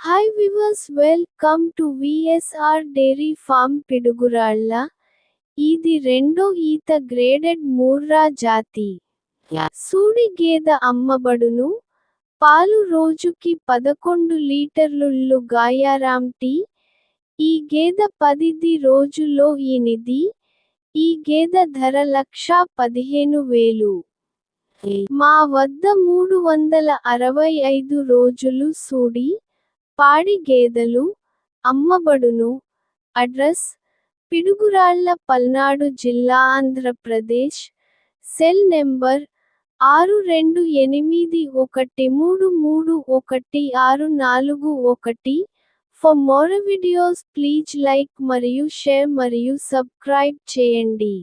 Hi viewers welcome to VSR dairy farm Piduguralla ఇది రెండో ఈత గ్రేడెడ్ మూర్రా జాతి. సూడి గేదె అమ్మబడును. పాలు రోజుకి పదకొండు లీటర్లు గాయారాం టీ. ఈ గేదె పదిది రోజులో ఈనిది. ఈ గేదె ధర లక్షా పదిహేను వేలు. మా వద్ద మూడు వందల అరవై ఐదు రోజులు సూడి. పాడి గేదెలు అమ్మబడును. అడ్రస్ పిడుగురాళ్ళ పల్నాడు జిల్లా ఆంధ్రప్రదేశ్. సెల్ నెంబర్ ఆరు రెండు ఎనిమిది ఒకటి మూడు మూడు ఒకటి ఆరు నాలుగు ఒకటి. For more videos please like మరియు షేర్ మరియు సబ్స్క్రైబ్ చేయండి.